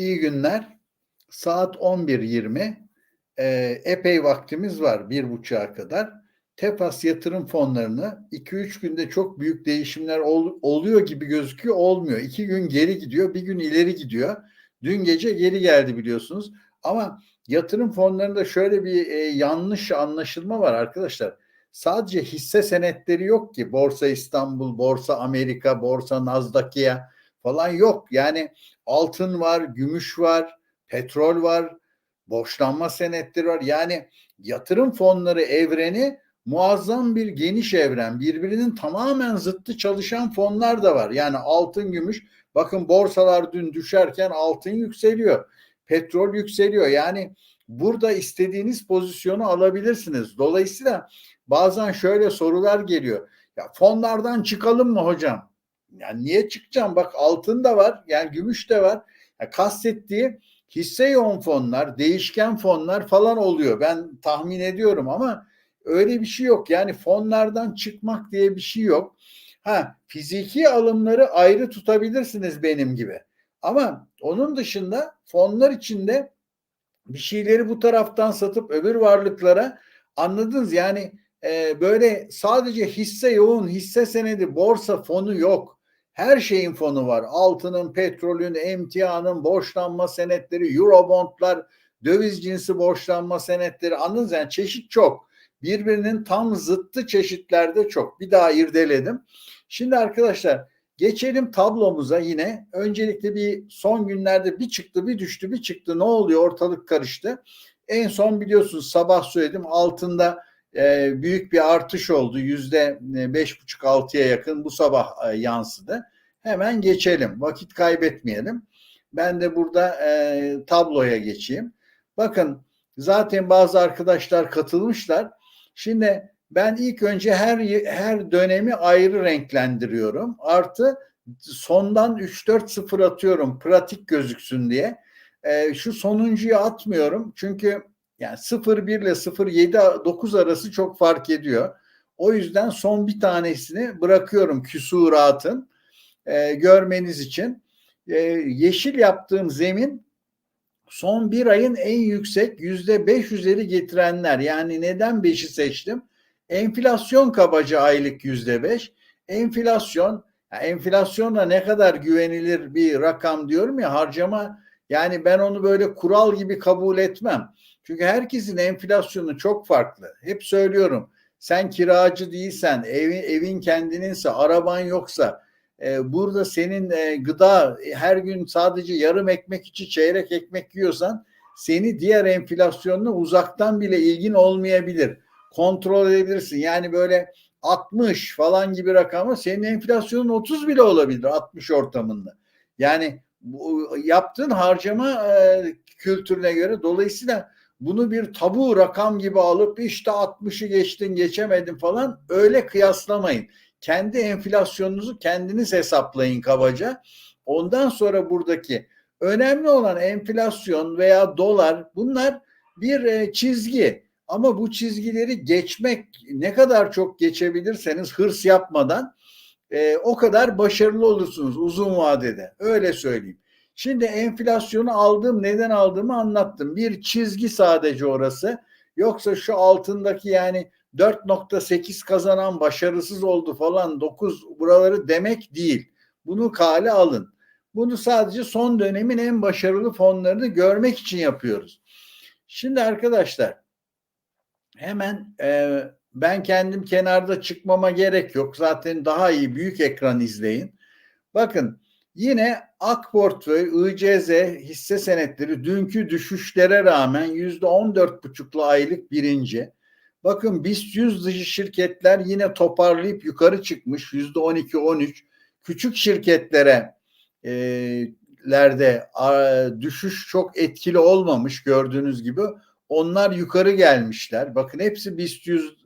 İyi günler. Saat 11.20. Ee, epey vaktimiz var bir buçuğa kadar. Tefas yatırım fonlarını 2-3 günde çok büyük değişimler ol, oluyor gibi gözüküyor. Olmuyor. 2 gün geri gidiyor, bir gün ileri gidiyor. Dün gece geri geldi biliyorsunuz. Ama yatırım fonlarında şöyle bir e, yanlış anlaşılma var arkadaşlar. Sadece hisse senetleri yok ki. Borsa İstanbul, Borsa Amerika, Borsa Nasdaq'ya falan yok. Yani altın var, gümüş var, petrol var, borçlanma senetleri var. Yani yatırım fonları evreni muazzam bir geniş evren. Birbirinin tamamen zıttı çalışan fonlar da var. Yani altın, gümüş. Bakın borsalar dün düşerken altın yükseliyor. Petrol yükseliyor. Yani burada istediğiniz pozisyonu alabilirsiniz. Dolayısıyla bazen şöyle sorular geliyor. Ya fonlardan çıkalım mı hocam? Yani niye çıkacağım? Bak altın da var, yani gümüş de var. Yani kastettiği hisse yoğun fonlar, değişken fonlar falan oluyor. Ben tahmin ediyorum ama öyle bir şey yok. Yani fonlardan çıkmak diye bir şey yok. Ha fiziki alımları ayrı tutabilirsiniz benim gibi. Ama onun dışında fonlar içinde bir şeyleri bu taraftan satıp öbür varlıklara anladınız yani e, böyle sadece hisse yoğun hisse senedi borsa fonu yok. Her şeyin fonu var. Altının, petrolün, emtianın, borçlanma senetleri, eurobondlar, döviz cinsi borçlanma senetleri anladınız yani çeşit çok. Birbirinin tam zıttı çeşitlerde çok. Bir daha irdeledim. Şimdi arkadaşlar geçelim tablomuza yine. Öncelikle bir son günlerde bir çıktı bir düştü bir çıktı ne oluyor ortalık karıştı. En son biliyorsunuz sabah söyledim altında e, büyük bir artış oldu. Yüzde beş buçuk altıya yakın bu sabah e, yansıdı. Hemen geçelim. Vakit kaybetmeyelim. Ben de burada e, tabloya geçeyim. Bakın zaten bazı arkadaşlar katılmışlar. Şimdi ben ilk önce her her dönemi ayrı renklendiriyorum. Artı sondan 3-4-0 atıyorum pratik gözüksün diye. E, şu sonuncuyu atmıyorum. Çünkü yani 0-1 ile 0-7-9 arası çok fark ediyor. O yüzden son bir tanesini bırakıyorum küsuratın e, görmeniz için. E, yeşil yaptığım zemin son bir ayın en yüksek yüzde beş üzeri getirenler. Yani neden beşi seçtim? Enflasyon kabaca aylık yüzde beş. Enflasyon, enflasyonla ne kadar güvenilir bir rakam diyorum ya harcama yani ben onu böyle kural gibi kabul etmem. Çünkü herkesin enflasyonu çok farklı. Hep söylüyorum. Sen kiracı değilsen, evin, evin kendininse, araban yoksa, burada senin e, gıda her gün sadece yarım ekmek içi çeyrek ekmek yiyorsan seni diğer enflasyonla uzaktan bile ilgin olmayabilir. Kontrol edebilirsin. Yani böyle 60 falan gibi rakamı senin enflasyonun 30 bile olabilir 60 ortamında. Yani bu, yaptığın harcama e, kültürüne göre dolayısıyla bunu bir tabu rakam gibi alıp işte 60'ı geçtin geçemedin falan öyle kıyaslamayın. Kendi enflasyonunuzu kendiniz hesaplayın kabaca. Ondan sonra buradaki önemli olan enflasyon veya dolar bunlar bir e, çizgi. Ama bu çizgileri geçmek ne kadar çok geçebilirseniz hırs yapmadan e, o kadar başarılı olursunuz uzun vadede. Öyle söyleyeyim. Şimdi enflasyonu aldım, neden aldığımı anlattım. Bir çizgi sadece orası. Yoksa şu altındaki yani 4.8 kazanan başarısız oldu falan 9 buraları demek değil. Bunu kale alın. Bunu sadece son dönemin en başarılı fonlarını görmek için yapıyoruz. Şimdi arkadaşlar hemen e, ben kendim kenarda çıkmama gerek yok. Zaten daha iyi büyük ekran izleyin. Bakın Yine AK portföy, ICZ hisse senetleri dünkü düşüşlere rağmen yüzde on dört buçuklu aylık birinci. Bakın BIST 100 dışı şirketler yine toparlayıp yukarı çıkmış yüzde on iki on üç. Küçük şirketlere e, lerde a, düşüş çok etkili olmamış gördüğünüz gibi. Onlar yukarı gelmişler. Bakın hepsi BIST 100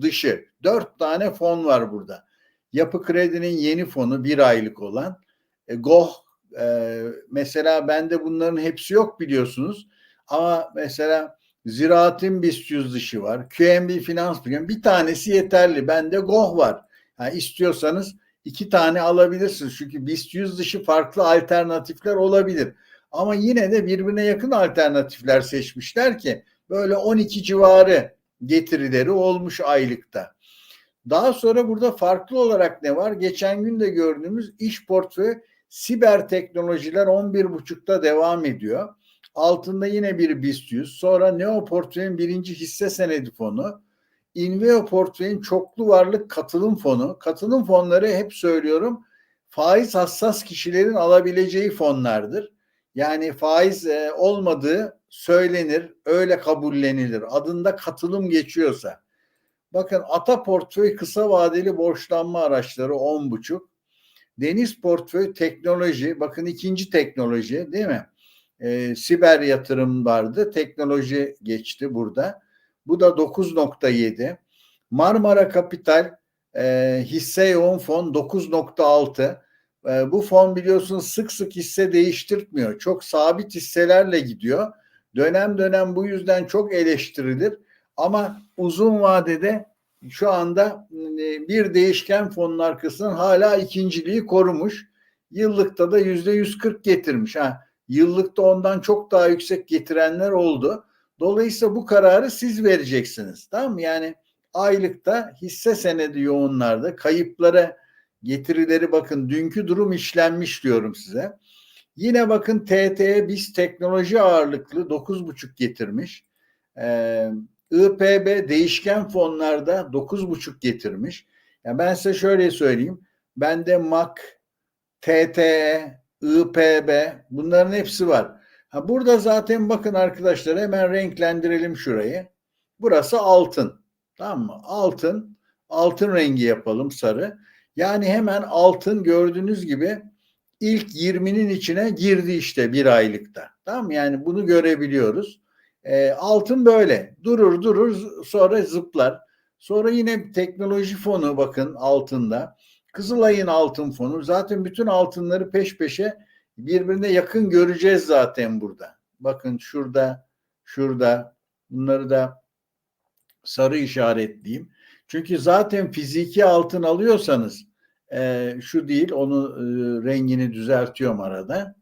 dışı. Dört tane fon var burada. Yapı Kredi'nin yeni fonu bir aylık olan e, Goh e, mesela bende bunların hepsi yok biliyorsunuz. Ama mesela Ziraat'in BIST yüz dışı var. QNB Finans Bilgim bir tanesi yeterli. Bende Goh var. Yani istiyorsanız iki tane alabilirsiniz. Çünkü BIST yüz dışı farklı alternatifler olabilir. Ama yine de birbirine yakın alternatifler seçmişler ki böyle 12 civarı getirileri olmuş aylıkta. Daha sonra burada farklı olarak ne var? Geçen gün de gördüğümüz iş portföyü siber teknolojiler 11.5'ta devam ediyor. Altında yine bir BIST 100. Sonra Neo portföyün birinci hisse senedi fonu. Inveo portföyün çoklu varlık katılım fonu. Katılım fonları hep söylüyorum faiz hassas kişilerin alabileceği fonlardır. Yani faiz e, olmadığı söylenir, öyle kabullenilir. Adında katılım geçiyorsa. Bakın Ata portföy kısa vadeli borçlanma araçları 10,5. Deniz portföy teknoloji, bakın ikinci teknoloji değil mi? E, siber yatırım vardı, teknoloji geçti burada. Bu da 9.7. Marmara Kapital e, hisse yoğun fon 9.6. E, bu fon biliyorsunuz sık sık hisse değiştirtmiyor. Çok sabit hisselerle gidiyor. Dönem dönem bu yüzden çok eleştirilir. Ama uzun vadede şu anda e, bir değişken fonun arkasından hala ikinciliği korumuş. Yıllıkta da yüzde 140 getirmiş. Ha, yıllıkta ondan çok daha yüksek getirenler oldu. Dolayısıyla bu kararı siz vereceksiniz. Tamam mı? Yani aylıkta hisse senedi yoğunlarda kayıplara getirileri bakın dünkü durum işlenmiş diyorum size. Yine bakın TTE biz teknoloji ağırlıklı 9,5 getirmiş. Ee, IPB değişken fonlarda 9,5 getirmiş. Yani ben size şöyle söyleyeyim. Bende MAK, TTE, IPB bunların hepsi var. Ha burada zaten bakın arkadaşlar hemen renklendirelim şurayı. Burası altın. Tamam mı? Altın. Altın rengi yapalım sarı. Yani hemen altın gördüğünüz gibi ilk 20'nin içine girdi işte bir aylıkta. Tamam mı? Yani bunu görebiliyoruz. E, altın böyle durur durur sonra zıplar. Sonra yine teknoloji fonu bakın altında. Kızılay'ın altın fonu. Zaten bütün altınları peş peşe birbirine yakın göreceğiz zaten burada. Bakın şurada, şurada. Bunları da sarı işaretleyeyim. Çünkü zaten fiziki altın alıyorsanız e, şu değil, onu e, rengini düzeltiyorum arada.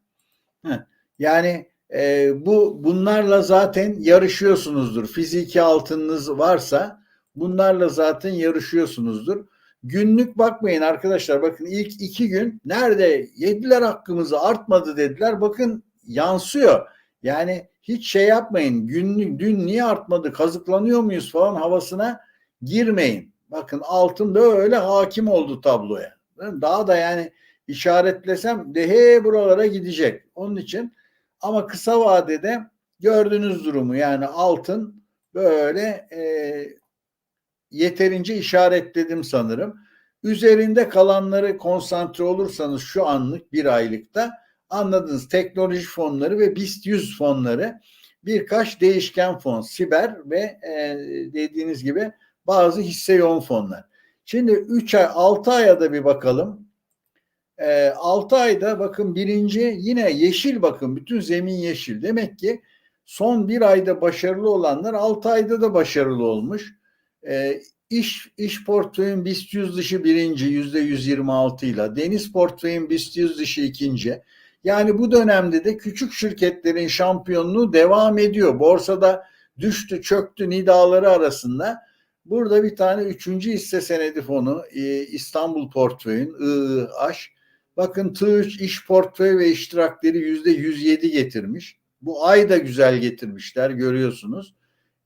Heh. Yani e, bu bunlarla zaten yarışıyorsunuzdur. Fiziki altınınız varsa bunlarla zaten yarışıyorsunuzdur. Günlük bakmayın arkadaşlar. Bakın ilk iki gün nerede yediler hakkımızı artmadı dediler. Bakın yansıyor. Yani hiç şey yapmayın. Günlük dün niye artmadı kazıklanıyor muyuz falan havasına girmeyin. Bakın altın böyle hakim oldu tabloya. Daha da yani işaretlesem de he buralara gidecek. Onun için ama kısa vadede gördüğünüz durumu yani altın böyle e, yeterince işaretledim sanırım. Üzerinde kalanları konsantre olursanız şu anlık bir aylıkta anladınız teknoloji fonları ve BIST 100 fonları birkaç değişken fon, siber ve e, dediğiniz gibi bazı hisse yoğun fonlar. Şimdi 3 ay 6 aya da bir bakalım. E, 6 ayda bakın birinci yine yeşil bakın bütün zemin yeşil. Demek ki son bir ayda başarılı olanlar 6 ayda da başarılı olmuş. E, iş, iş portföyün BIST 100 dışı birinci yüzde 126 ile deniz portföyün BIST 100 dışı ikinci. Yani bu dönemde de küçük şirketlerin şampiyonluğu devam ediyor. Borsada düştü çöktü nidaları arasında. Burada bir tane üçüncü hisse senedi fonu e, İstanbul portföyün IIH. Bakın TÜİ iş portföy ve iştirakleri yüzde 107 getirmiş. Bu ay da güzel getirmişler görüyorsunuz.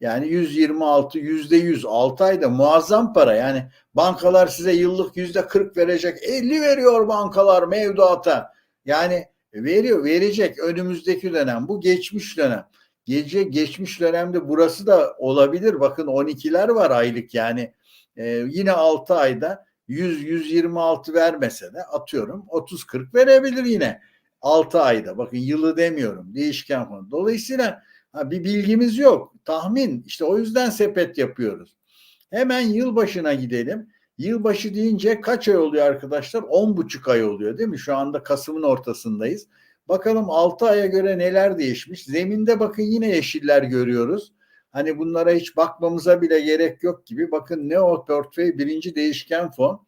Yani 126 yüzde 100 6 ayda muazzam para. Yani bankalar size yıllık yüzde 40 verecek. 50 veriyor bankalar mevduata. Yani veriyor verecek önümüzdeki dönem. Bu geçmiş dönem. Gece geçmiş dönemde burası da olabilir. Bakın 12'ler var aylık yani. Ee, yine 6 ayda 100 126 vermese de atıyorum 30 40 verebilir yine 6 ayda. Bakın yılı demiyorum. Değişken fon. Dolayısıyla Ha, bir bilgimiz yok. Tahmin. İşte o yüzden sepet yapıyoruz. Hemen yılbaşına gidelim. Yılbaşı deyince kaç ay oluyor arkadaşlar? On buçuk ay oluyor değil mi? Şu anda Kasım'ın ortasındayız. Bakalım 6 aya göre neler değişmiş. Zeminde bakın yine yeşiller görüyoruz. Hani bunlara hiç bakmamıza bile gerek yok gibi. Bakın Neo Portföy birinci değişken fon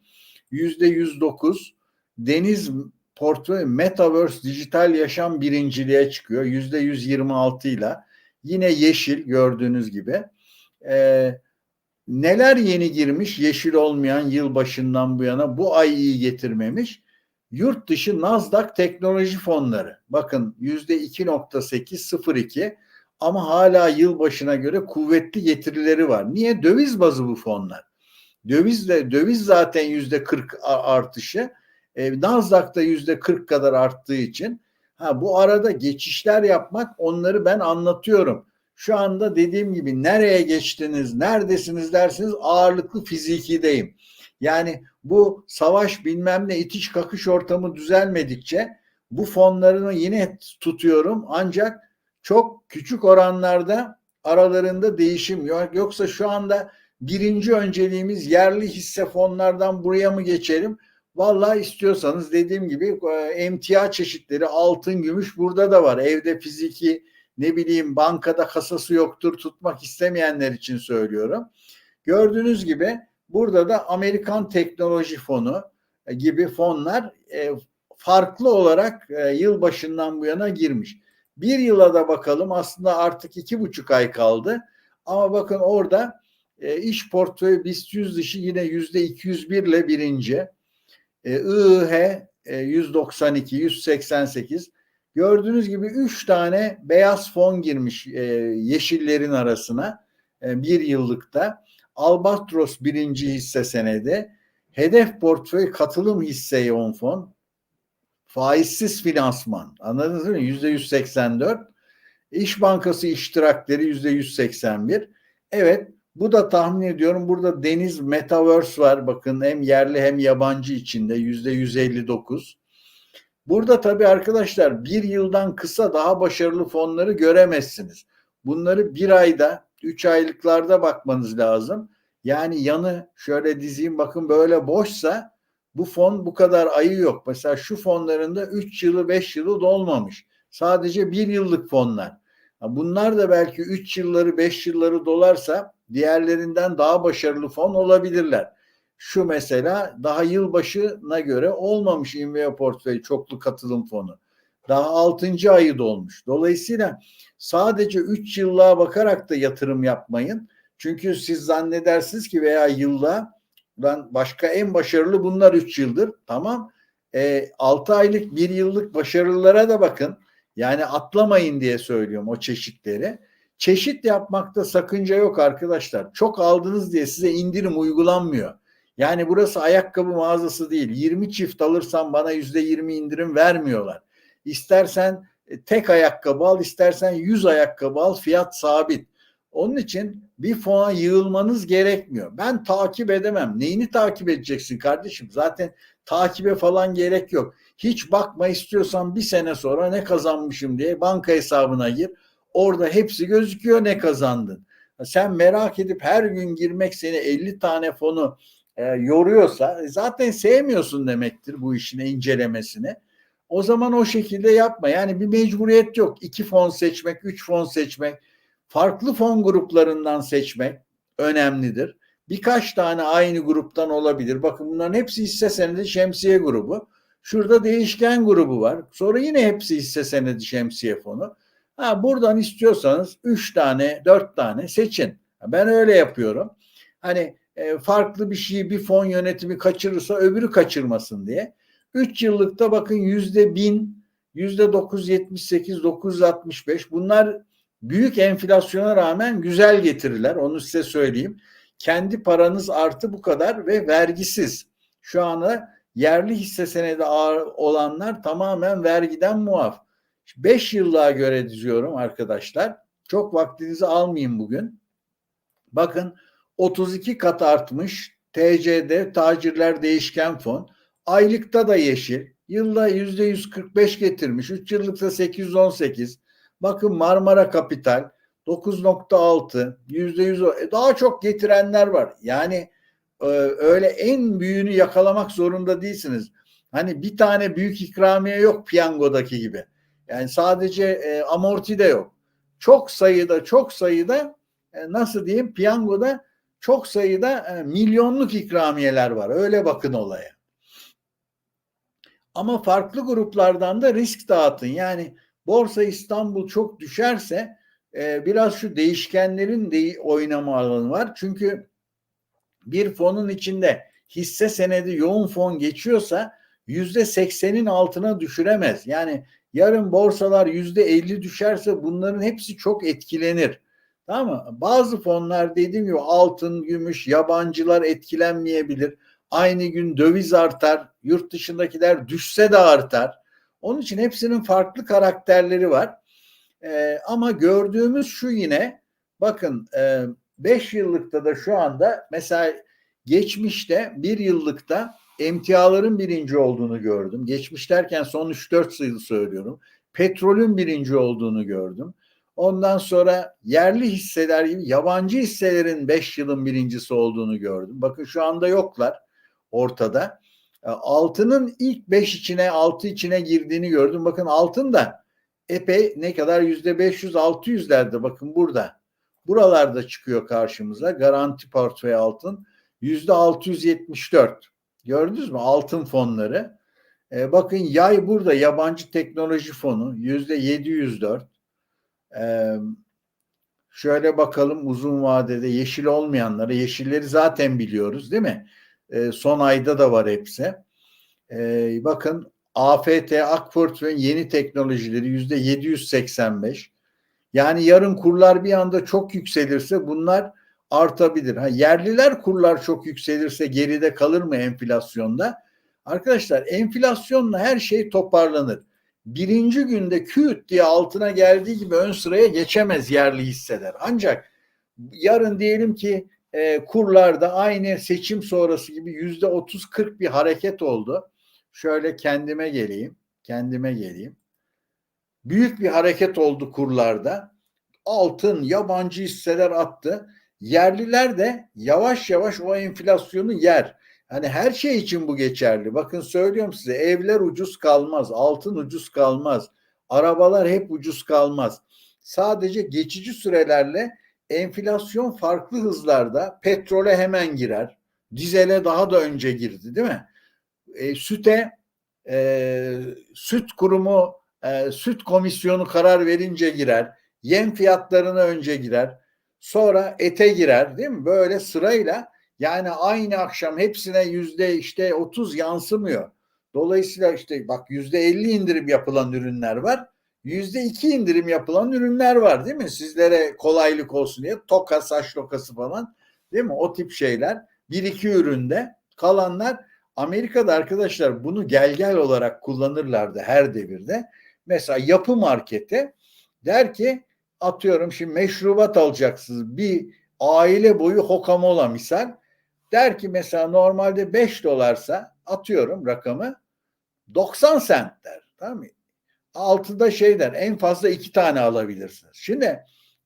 yüzde 109. Deniz portföy Metaverse dijital yaşam birinciliğe çıkıyor. Yüzde 126 ile. Yine yeşil gördüğünüz gibi. Ee, neler yeni girmiş yeşil olmayan yıl başından bu yana bu ay iyi getirmemiş. Yurt dışı Nasdaq teknoloji fonları. Bakın yüzde 2.802 ama hala yıl başına göre kuvvetli getirileri var. Niye? Döviz bazı bu fonlar. Dövizle döviz zaten yüzde 40 artışı. E, Nasdaq'ta yüzde 40 kadar arttığı için ha bu arada geçişler yapmak onları ben anlatıyorum. Şu anda dediğim gibi nereye geçtiniz, neredesiniz dersiniz ağırlıklı fizikideyim. Yani bu savaş bilmem ne itiş kakış ortamı düzelmedikçe bu fonlarını yine tutuyorum ancak çok küçük oranlarda aralarında değişim yok. Yoksa şu anda birinci önceliğimiz yerli hisse fonlardan buraya mı geçelim? Vallahi istiyorsanız dediğim gibi e, emtia çeşitleri altın, gümüş burada da var. Evde fiziki ne bileyim bankada kasası yoktur tutmak istemeyenler için söylüyorum. Gördüğünüz gibi burada da Amerikan Teknoloji Fonu e, gibi fonlar e, farklı olarak yıl başından bu yana girmiş. Bir yıla da bakalım aslında artık iki buçuk ay kaldı. Ama bakın orada iş portföyü BIST 100 dışı yine yüzde 201 ile birinci. E, IH 192, 188. Gördüğünüz gibi 3 tane beyaz fon girmiş e, yeşillerin arasına e, bir yıllıkta. Albatros birinci hisse senedi. Hedef portföy katılım hisse yoğun fon. Faizsiz finansman. Anladınız mı? Yüzde 184. İş Bankası iştirakleri yüzde 181. Evet bu da tahmin ediyorum burada deniz metaverse var. Bakın hem yerli hem yabancı içinde yüzde 159. Burada tabii arkadaşlar bir yıldan kısa daha başarılı fonları göremezsiniz. Bunları bir ayda, üç aylıklarda bakmanız lazım. Yani yanı şöyle dizeyim bakın böyle boşsa bu fon bu kadar ayı yok. Mesela şu fonlarında 3 yılı 5 yılı dolmamış. Sadece bir yıllık fonlar. Bunlar da belki 3 yılları 5 yılları dolarsa diğerlerinden daha başarılı fon olabilirler. Şu mesela daha yılbaşına göre olmamış Inveo portföy çoklu katılım fonu. Daha 6. ayı dolmuş. Dolayısıyla sadece 3 yıllığa bakarak da yatırım yapmayın. Çünkü siz zannedersiniz ki veya yılda ben başka en başarılı bunlar 3 yıldır. Tamam. E, 6 aylık 1 yıllık başarılılara da bakın. Yani atlamayın diye söylüyorum o çeşitleri. Çeşit yapmakta sakınca yok arkadaşlar. Çok aldınız diye size indirim uygulanmıyor. Yani burası ayakkabı mağazası değil. 20 çift alırsan bana %20 indirim vermiyorlar. İstersen e, tek ayakkabı al, istersen 100 ayakkabı al, fiyat sabit. Onun için bir fona yığılmanız gerekmiyor. Ben takip edemem. Neyini takip edeceksin kardeşim? Zaten takibe falan gerek yok. Hiç bakma istiyorsan bir sene sonra ne kazanmışım diye banka hesabına gir. Orada hepsi gözüküyor ne kazandın. Sen merak edip her gün girmek seni 50 tane fonu e, yoruyorsa zaten sevmiyorsun demektir bu işine incelemesini. O zaman o şekilde yapma. Yani bir mecburiyet yok. İki fon seçmek, üç fon seçmek, farklı fon gruplarından seçmek önemlidir. Birkaç tane aynı gruptan olabilir. Bakın bunların hepsi hisse senedi şemsiye grubu. Şurada değişken grubu var. Sonra yine hepsi hisse senedi şemsiye fonu. Ha, buradan istiyorsanız 3 tane, 4 tane seçin. Ben öyle yapıyorum. Hani e, farklı bir şeyi bir fon yönetimi kaçırırsa öbürü kaçırmasın diye. 3 yıllıkta bakın yüzde bin, yüzde 978, 965 bunlar büyük enflasyona rağmen güzel getiriler. Onu size söyleyeyim. Kendi paranız artı bu kadar ve vergisiz. Şu anda yerli hisse senedi ağır olanlar tamamen vergiden muaf. 5 yıllığa göre diziyorum arkadaşlar. Çok vaktinizi almayayım bugün. Bakın 32 kat artmış TCD tacirler değişken fon. Aylıkta da yeşil. Yılda %145 getirmiş. 3 yıllıkta 818. Bakın Marmara Kapital 9.6 %100 e, daha çok getirenler var. Yani öyle en büyüğünü yakalamak zorunda değilsiniz. Hani bir tane büyük ikramiye yok piyangodaki gibi. Yani sadece e, amorti de yok. Çok sayıda çok sayıda e, nasıl diyeyim piyangoda çok sayıda e, milyonluk ikramiyeler var. Öyle bakın olaya. Ama farklı gruplardan da risk dağıtın. Yani Borsa İstanbul çok düşerse e, biraz şu değişkenlerin de oynama alanı var. Çünkü bir fonun içinde hisse senedi yoğun fon geçiyorsa yüzde seksenin altına düşüremez. Yani yarın borsalar yüzde elli düşerse bunların hepsi çok etkilenir. Tamam mı? Bazı fonlar dediğim gibi altın, gümüş, yabancılar etkilenmeyebilir. Aynı gün döviz artar, yurt dışındakiler düşse de artar. Onun için hepsinin farklı karakterleri var. Ee, ama gördüğümüz şu yine, bakın 5 e, yıllıkta da şu anda mesela geçmişte bir yıllıkta emtiaların birinci olduğunu gördüm. Geçmiş derken son 3-4 yıl söylüyorum. Petrolün birinci olduğunu gördüm. Ondan sonra yerli hisseler gibi yabancı hisselerin 5 yılın birincisi olduğunu gördüm. Bakın şu anda yoklar ortada. E, altının ilk 5 içine 6 içine girdiğini gördüm. Bakın altın da epey ne kadar yüzde 500 600'lerde bakın burada. Buralarda çıkıyor karşımıza garanti portföy altın yüzde 674. Gördünüz mü altın fonları? E, bakın yay burada yabancı teknoloji fonu yüzde 704. E, şöyle bakalım uzun vadede yeşil olmayanları yeşilleri zaten biliyoruz değil mi? E, son ayda da var hepsi. E, bakın AFT Akportföy'ün yeni teknolojileri yüzde 785. Yani yarın kurlar bir anda çok yükselirse bunlar artabilir. Ha, yerliler kurlar çok yükselirse geride kalır mı enflasyonda? Arkadaşlar enflasyonla her şey toparlanır. Birinci günde küt diye altına geldiği gibi ön sıraya geçemez yerli hisseler. Ancak yarın diyelim ki e, kurlarda aynı seçim sonrası gibi yüzde otuz kırk bir hareket oldu. Şöyle kendime geleyim, kendime geleyim. Büyük bir hareket oldu kurlarda. Altın, yabancı hisseler attı. Yerliler de yavaş yavaş o enflasyonu yer. Hani her şey için bu geçerli. Bakın söylüyorum size evler ucuz kalmaz, altın ucuz kalmaz, arabalar hep ucuz kalmaz. Sadece geçici sürelerle enflasyon farklı hızlarda petrole hemen girer. Dizele daha da önce girdi değil mi? E, süte e, süt kurumu e, süt komisyonu karar verince girer. Yem fiyatlarına önce girer. Sonra ete girer değil mi? Böyle sırayla yani aynı akşam hepsine yüzde işte otuz yansımıyor. Dolayısıyla işte bak yüzde elli indirim yapılan ürünler var. Yüzde iki indirim yapılan ürünler var değil mi? Sizlere kolaylık olsun diye toka, saç lokası falan değil mi? O tip şeyler. Bir iki üründe kalanlar Amerika'da arkadaşlar bunu gel gel olarak kullanırlardı her devirde. Mesela yapı markete der ki atıyorum şimdi meşrubat alacaksınız. Bir aile boyu hokamola misal. Der ki mesela normalde 5 dolarsa atıyorum rakamı 90 sent der. Tamam mı? Altıda şey der en fazla iki tane alabilirsiniz. Şimdi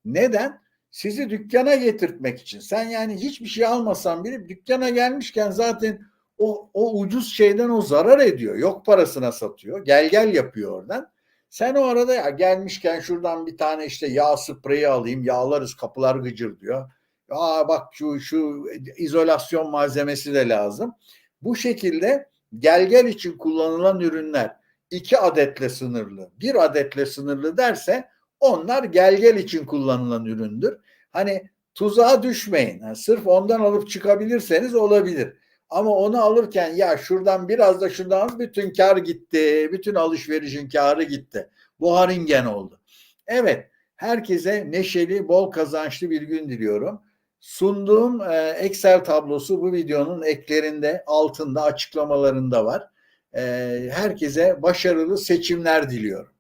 neden? Sizi dükkana getirtmek için. Sen yani hiçbir şey almasan bile dükkana gelmişken zaten o, o ucuz şeyden o zarar ediyor. Yok parasına satıyor. Gel gel yapıyor oradan. Sen o arada ya gelmişken şuradan bir tane işte yağ spreyi alayım yağlarız kapılar gıcır diyor. Aa bak şu şu izolasyon malzemesi de lazım. Bu şekilde gel gel için kullanılan ürünler iki adetle sınırlı, bir adetle sınırlı derse onlar gel gel için kullanılan üründür. Hani tuzağa düşmeyin. Yani sırf ondan alıp çıkabilirseniz olabilir. Ama onu alırken ya şuradan biraz da şuradan bütün kar gitti. Bütün alışverişin karı gitti. Bu haringen oldu. Evet herkese neşeli, bol kazançlı bir gün diliyorum. Sunduğum e, Excel tablosu bu videonun eklerinde, altında, açıklamalarında var. E, herkese başarılı seçimler diliyorum.